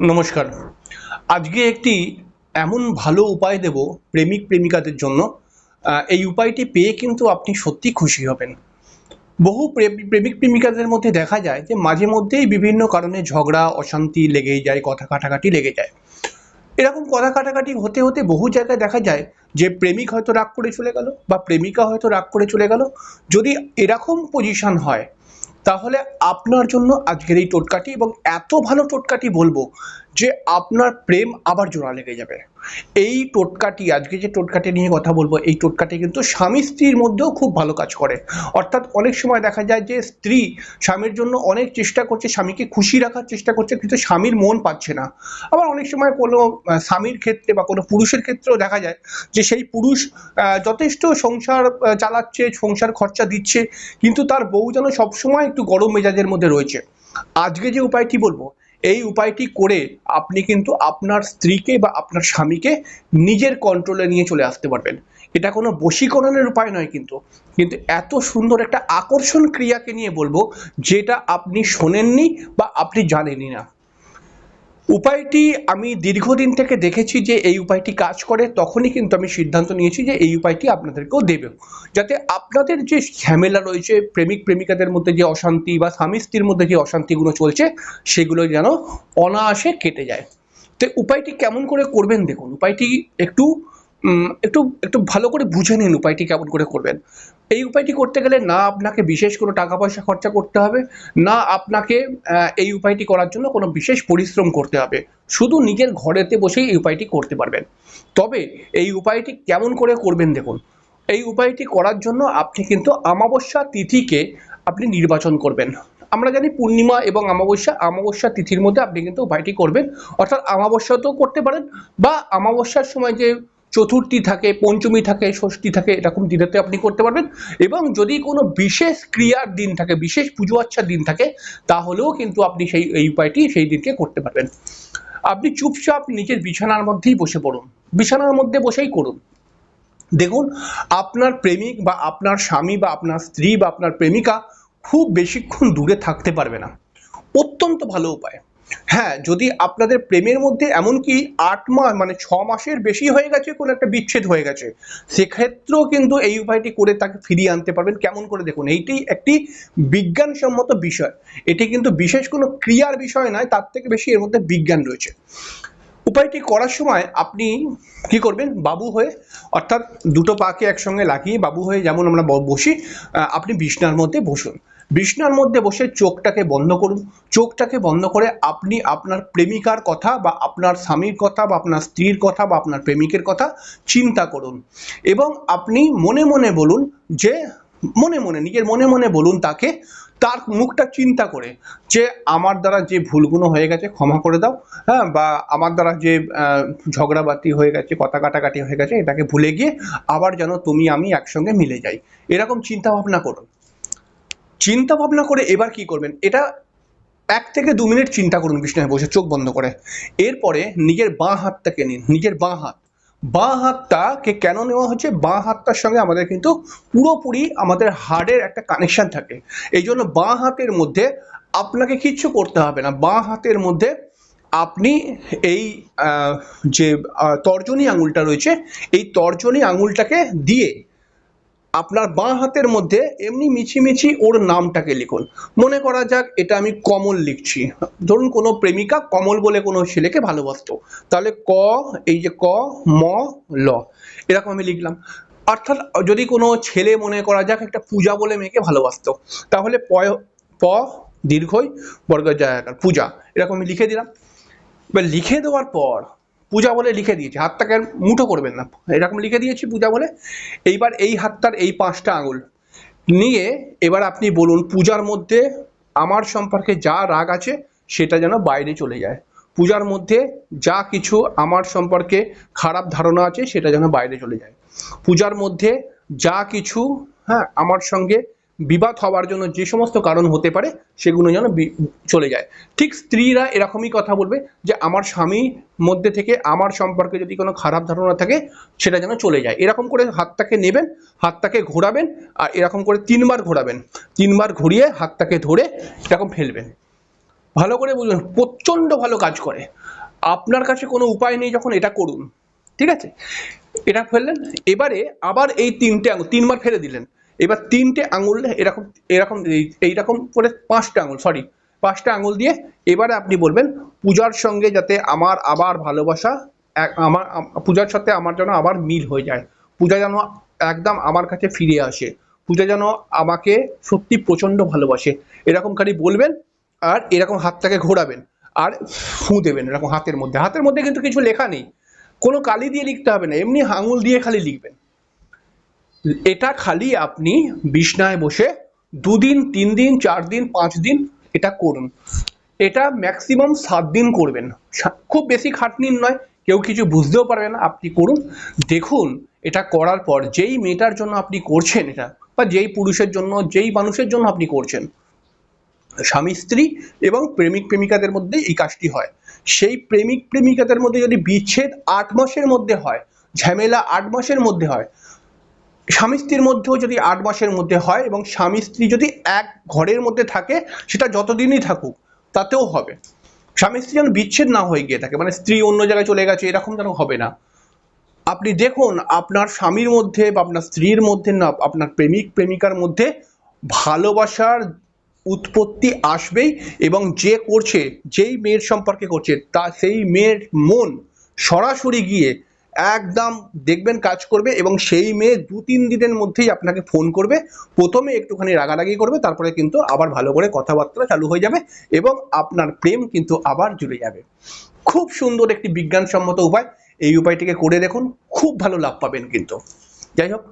নমস্কার। আজকে একটি এমন ভালো উপায় দেব প্রেমিক প্রেমিকাদের জন্য। এই উপায়টি পেয়ে কিন্তু আপনি সত্যি খুশি হবেন। বহু প্রেম- প্রেমিক প্রেমিকাদের মধ্যে দেখা যায় যে মাঝে মধ্যেই বিভিন্ন কারণে ঝগড়া, অশান্তি লেগেই যায়, কথা কাটাকাটি লেগে যায়। এরকম কথা কাটাকাটি হতে হতে বহু জায়গায় দেখা যায় যে প্রেমিক হয়তো রাগ করে চলে গেল বা প্রেমিকা হয়তো রাগ করে চলে গেল। যদি এরকম পজিশন হয় তাহলে আপনার জন্য আজকের এই টোটকাটি এবং এত ভালো টোটকাটি বলব যে আপনার প্রেম আবার জোড়া লেগে যাবে। এই টোটকাটি, আজকে যে টোটকাটি নিয়ে কথা বলব, এই টোটকাটি কিন্তু স্বামী স্ত্রীর মধ্যেও খুব ভালো কাজ করে। অর্থাৎ অনেক সময় দেখা যায় যে স্ত্রী স্বামীর জন্য অনেক চেষ্টা করছে, স্বামীকে খুশি রাখার চেষ্টা করছে, কিন্তু স্বামীর মন পাচ্ছে না। আবার অনেক সময় কোনো স্বামীর ক্ষেত্রে বা কোনো পুরুষের ক্ষেত্রেও দেখা যায় যে সেই পুরুষ যথেষ্ট সংসার চালাচ্ছে, সংসার খরচা দিচ্ছে, কিন্তু তার বউ যেন সবসময় একটু গরম মেজাজের মধ্যে রয়েছে। আজকে যে উপায়টি বলব এই উপায়টি করে আপনি কিন্তু আপনার স্ত্রীকে বা আপনার স্বামীকে নিজের কন্ট্রোলে নিয়ে চলে আসতে পারবেন। এটা কোনো বশীকরণের উপায় নয় কিন্তু। কিন্তু এত সুন্দর একটা আকর্ষণ ক্রিয়াকে নিয়ে বলব, যেটা আপনি শোনেননি বা আপনি জানেনই না। উপায়টি আমি দীর্ঘদিন থেকে দেখেছি যে এই উপায়টি কাজ করে, তখনই কিন্তু আমি সিদ্ধান্ত নিয়েছি যে এই উপায়টি আপনাদেরকেও দেবে। যাতে আপনাদের যে ঝামেলা রয়েছে, প্রেমিক, প্রেমিকাদের মধ্যে যে অশান্তি বা স্বামী স্ত্রীর মধ্যে যে অশান্তিগুলো চলছে, সেগুলো যেন অনায়াসে কেটে যায়। তো উপায়টি কেমন করে করবেন দেখুন, উপায়টি একটু একটু একটু ভালো করে বুঝে নিন উপায়টি কেমন করে করবেন। এই উপায়টি করতে গেলে না আপনাকে বিশেষ কোনো টাকা পয়সা খরচা করতে হবে, না আপনাকে এই উপায়টি করার জন্য কোনো বিশেষ পরিশ্রম করতে হবে। শুধু নিজের ঘরেতে বসেই এই উপায়টি করতে পারবেন। তবে এই উপায়টি কেমন করে করবেন দেখুন। এই উপায়টি করার জন্য আপনি কিন্তু আমাবস্যা তিথিকে আপনি নির্বাচন করবেন। আমরা জানি পূর্ণিমা এবং অমাবস্যা অমাবস্যা তিথির মধ্যে আপনি কিন্তু উপায়টি করবেন। অর্থাৎ অমাবস্যাতেও করতে পারেন বা অমাবস্যার সময় যে চতুর্থী থাকে, পঞ্চমী থাকে, ষষ্ঠী থাকে, এরকম দিনেতে আপনি করতে পারবেন। এবং যদি কোনো বিশেষ ক্রিয়ার দিন থাকে, বিশেষ পুজো আচ্ছার দিন থাকে, তাহলেও কিন্তু আপনি সেই, এই উপায়টি সেই দিনকে করতে পারবেন। আপনি চুপচাপ নিজের বিছানার মধ্যেই বসে পড়ুন। বিছানার মধ্যে বসেই করুন। দেখুন, আপনার প্রেমিক বা আপনার স্বামী বা আপনার স্ত্রী বা আপনার প্রেমিকা খুব বেশিক্ষণ দূরে থাকতে পারবে না। অত্যন্ত ভালো উপায়। হ্যাঁ যদি আপনাদের প্রেমের মধ্যে এমনকি আট মাস মানে ছ মাসের বেশি হয়ে গেছে, কোনো একটা বিচ্ছেদ হয়ে গেছে, সেক্ষেত্রেও কিন্তু এই উপায়টি করে তাকে ফিরিয়ে আনতে পারবেন। কেমন করে দেখুন, এইটি একটি বিজ্ঞানসম্মত বিষয়। এটি কিন্তু বিশেষ কোনো ক্রিয়ার বিষয় নয়, তার থেকে বেশি এর মধ্যে বিজ্ঞান রয়েছে। উপায়টি করার সময় আপনি কি করবেন, বাবু হয়ে, অর্থাৎ দুটো পাকে একসঙ্গে লাগিয়ে বাবু হয়ে যেমন আমরা বসি আপনি বিছনার মধ্যে বসুন। বিছনার মধ্যে বসে চোখটাকে বন্ধ করুন। চোখটাকে বন্ধ করে আপনি আপনার প্রেমিকার কথা বা আপনার স্বামীর কথা বা আপনার স্ত্রীর কথা বা আপনার প্রেমিকের কথা চিন্তা করুন। এবং আপনি মনে মনে বলুন যে, মনে মনে, নিজের মনে মনে বলুন তাকে, তার মুখটা চিন্তা করে যে, আমার দ্বারা যে ভুলগুলো হয়ে গেছে ক্ষমা করে দাও হ্যাঁ বা আমার দ্বারা যে ঝগড়াবাতি হয়ে গেছে, কথা কাটাকাটি হয়ে গেছে, এটাকে ভুলে গিয়ে আবার যেন তুমি, আমি একসঙ্গে মিলে যাই। এরকম চিন্তা ভাবনা করুন। চিন্তা ভাবনা করে এবার কি করবেন? এটা এক থেকে দু মিনিট চিন্তা করুন বিছনায় বসে, চোখ বন্ধ করে। এরপরে নিজের বাঁ হাতটাকে নিন, নিজের বাঁ হাত। বাঁ হাতটাকে কেন নেওয়া হচ্ছে? বাঁ হাতটার সঙ্গে আমাদের কিন্তু পুরোপুরি আমাদের হাড়ের একটা কানেকশন থাকে। এই জন্য বাঁ হাতের মধ্যে আপনাকে কিচ্ছু করতে হবে না। বাঁ হাতের মধ্যে আপনি এই যে তর্জনী আঙুলটা রয়েছে, এই তর্জনী আঙুলটাকে দিয়ে আপনার বাঁ হাতের মধ্যে এমনি মিছিমিছি ওর নামটাকে লিখুন। মনে করা যাক, এটা আমি কমল লিখছি। ধরুন কোনো প্রেমিকা কমল বলে কোনো ছেলেকে ভালোবাসতো। তাহলে ক, এই যে ক, ম, ল, এরকম আমি লিখলাম। অর্থাৎ যদি কোনো ছেলে মনে করা যাক একটা পূজা বলে মেয়েকে ভালোবাসতো, তাহলে প প, দীর্ঘই বর্গ জায়গাকার পূজা, এরকম আমি লিখে দিলাম। এবার লিখে দেওয়ার পর পূজা বলে লিখে দিয়েছি, হাতটাকে মুঠো করবেন না। এরকম লিখে দিয়েছি পূজা বলে। এইবার এই হাতটার এই পাঁচটা আঙুল নিয়ে এবার আপনি বলুন, পূজার মধ্যে আমার সম্পর্কে যা রাগ আছে সেটা যেন বাইরে চলে যায়। পূজার মধ্যে যা কিছু আমার সম্পর্কে খারাপ ধারণা আছে সেটা যেন বাইরে চলে যায়। পূজার মধ্যে যা কিছু হ্যাঁ আমার সঙ্গে বিবাদ হওয়ার জন্য যে সমস্ত কারণ হতে পারে, সেগুলো যেন চলে যায়। ঠিক স্ত্রীরা এরকমই কথা বলবে যে, আমার স্বামীর মধ্যে থেকে আমার সম্পর্কে যদি কোনো খারাপ ধারণা থাকে, সেটা যেন চলে যায়। এরকম করে হাতটাকে নেবেন, হাতটাকে ঘোরাবেন, আর এরকম করে তিনবার ঘোরাবেন। তিনবার ঘুরিয়ে হাতটাকে ধরে এরকম ফেলবেন। ভালো করে বুঝবেন প্রচণ্ড ভালো কাজ করে। আপনার কাছে কোনো উপায় নেই যখন এটা করুন। ঠিক আছে? এটা ফেললেন, এবারে আবার এই তিনটে আঙুল, তিনবার ফেলে দিলেন। এবার তিনটে আঙুল, এরকম এরকম, এই- এইরকম করে পাঁচটা আঙুল সরি পাঁচটা আঙুল দিয়ে এবারে আপনি বলবেন পূজার সঙ্গে যাতে আমার আবার ভালোবাসা আমার পূজার সাথে আমার যেন আবার মিল হয়ে যায়। পূজা যেন একদম আমার কাছে ফিরে আসে। পূজা যেন আমাকে সত্যি প্রচণ্ড ভালোবাসে। এরকম খালি বলবেন আর এরকম হাতটাকে ঘোরাবেন আর ফু দেবেন এরকম হাতের মধ্যে। হাতের মধ্যে কিন্তু কিছু লেখা নেই। কোনো কালি দিয়ে লিখতে হবে না। এমনি আঙুল দিয়ে খালি লিখবেন। এটা খালি আপনি বিছনায় বসে দুদিন তিন দিন চার দিন পাঁচ দিন এটা করুন। এটা ম্যাক্সিমাম সাত দিন করবেন খুব বেশি খাটনির নয়, কেউ কিছু বুঝতেও পারবে না, আপনি করুন। দেখুন, এটা করার পর যেই মেয়েটার জন্য আপনি করছেন এটা, বা যেই পুরুষের জন্য, যেই মানুষের জন্য আপনি করছেন, স্বামী, স্ত্রী এবং প্রেমিক, প্রেমিকাদের মধ্যে এই কাজটি হয়। সেই প্রেমিক, প্রেমিকাদের মধ্যে যদি বিচ্ছেদ আট মাসের মধ্যে হয়, ঝামেলা আট মাসের মধ্যে হয় স্বামী স্ত্রীর মধ্যেও যদি আট মাসের মধ্যে হয় এবং স্বামী স্ত্রী যদি এক ঘরের মধ্যে থাকে, সেটা যতদিনই থাকুক, তাতেও হবে। স্বামী স্ত্রী যেন বিচ্ছেদ না হয়ে গিয়ে থাকে মানে স্ত্রী অন্য জায়গায় চলে গেছে, এরকম যেন হবে না। আপনি দেখুন, আপনার স্বামীর মধ্যে বা আপনার স্ত্রীর মধ্যে না, আপনার প্রেমিক, প্রেমিকার মধ্যে ভালোবাসার উৎপত্তি আসবেই এবং যে করছে, যেই মেয়ের সম্পর্কে করছে, তা সেই মেয়ের মন সরাসরি গিয়ে একদম দেখবেন কাজ করবে এবং সেই মেয়ে দু, তিন দিনের মধ্যেই আপনাকে ফোন করবে। প্রথমে একটুখানি রাগারাগি করবে, তারপরে কিন্তু আবার ভালো করে কথাবার্তা চালু হয়ে যাবে এবং আপনার প্রেম কিন্তু আবার জুড়ে যাবে। খুব সুন্দর একটি বিজ্ঞানসম্মত উপায়। এই উপায়টিকে করে দেখুন, খুব ভালো লাভ পাবেন কিন্তু। যাই হোক